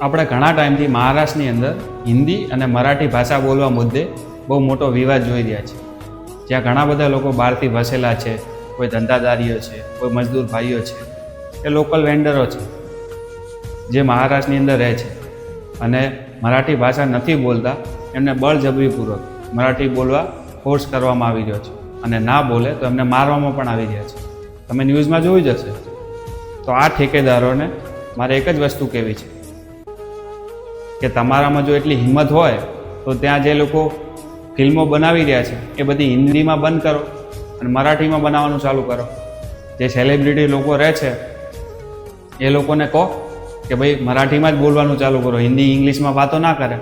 આપણે ઘણા ટાઈમથી મહારાષ્ટ્રની અંદર હિન્દી અને મરાઠી ભાષા બોલવા મુદ્દે બહુ મોટો વિવાદ જોઈ રહ્યા છે. જ્યાં ઘણા બધા લોકો બહારથી વસેલા છે, કોઈ ધંધાદારીઓ છે, કોઈ મજદૂર ભાઈઓ છે, એ લોકલ વેન્ડરો છે, જે મહારાષ્ટ્રની અંદર રહે છે. અને મરાઠી ભાષા નથી બોલતા, એમને બળજબરીપૂર્વક મરાઠી બોલવા ફોર્સ કરવામાં આવી રહ્યો છે. અને ના બોલે તો એમને મારવામાં પણ આવી રહ્યા છે. તમે ન્યૂઝમાં જોઈ જ હશે. તો આ ઠેકેદારોને મારે એક જ વસ્તુ કહેવી છે. કે તમારામાં જો એટલી હિંમત હોય, તો ત્યાં જે લોકો ફિલ્મો બનાવી રહ્યા છે, એ બધી હિન્દીમાં બંધ કરો અને મરાઠીમાં બનાવવાનું ચાલુ કરો. જે સેલિબ્રિટી લોકો રહે છે, એ લોકોને કહો કે ભાઈ મરાઠીમાં જ બોલવાનું ચાલુ કરો, હિન્દી ઇંગ્લિશમાં વાતો ના કરે.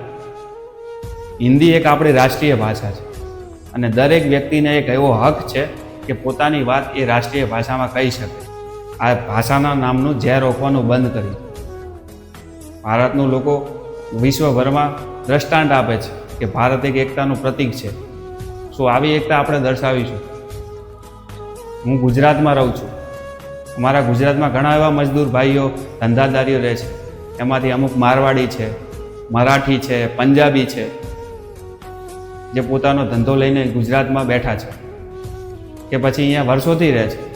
હિન્દી એક આપણી રાષ્ટ્રીય ભાષા છે અને દરેક વ્યક્તિને એક એવો હક છે કે પોતાની વાત એ રાષ્ટ્રીય ભાષામાં કહી શકે. આ ભાષાના નામનું ઝેર રોકવાનું બંધ કર્યું ભારતનું લોકો વિશ્વભરમાં દ્રષ્ટાંત આપે છે કે ભારત એક એકતાનું પ્રતીક છે. શું આવી એકતા આપણે દર્શાવીશું. હું ગુજરાતમાં રહું છું. અમારા ગુજરાતમાં ઘણા એવા મજદૂર ભાઈઓ, ધંધાદારીઓ રહે છે. એમાંથી અમુક મારવાડી છે, મરાઠી છે, પંજાબી છે, જે પોતાનો ધંધો લઈને ગુજરાતમાં બેઠા છે કે પછી અહીંયા વર્ષોથી રહે છે.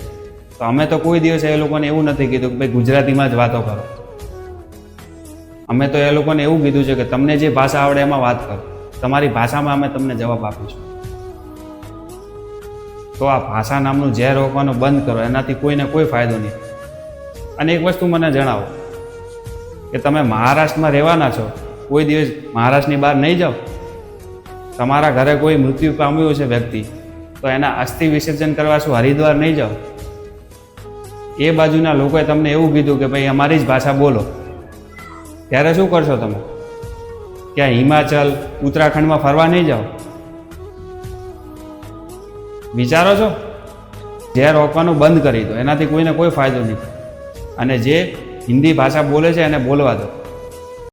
તો અમે તો કોઈ દિવસ એ લોકોને એવું નથી કીધું કે ભાઈ ગુજરાતીમાં જ વાતો કરો. અમે તો એ લોકોને એવું કીધું છે કે તમને જે ભાષા આવડે એમાં વાત કરો. તમારી ભાષામાં અમે તમને જવાબ આપીશું. તો આ ભાષા નામનું ઝેર રોકવાનું બંધ કરો, એનાથી કોઈને કોઈ ફાયદો નહીં. અને એક વસ્તુ મને જણાવો, કે તમે મહારાષ્ટ્રમાં રહેવાના છો, કોઈ દિવસ મહારાષ્ટ્રની બહાર નહીં જાઓ? તમારા ઘરે કોઈ મૃત્યુ પામ્યું છે વ્યક્તિ, તો એના અસ્થિ વિસર્જન કરવા શું હરિદ્વાર નહીં જાઓ? એ બાજુના લોકોએ તમને એવું કીધું કે ભાઈ, અમારી જ ભાષા બોલો. ત્યારે શું કરશો તમે? ક્યાં હિમાચલ, ઉત્તરાખંડમાં ફરવા નહીં જાઓ? વિચારો છો? ઝેર રોકવાનું બંધ કરી દો. એનાથી કોઈને કોઈ ફાયદો નહીં. અને જે હિન્દી ભાષા બોલે છે એને બોલવા દો.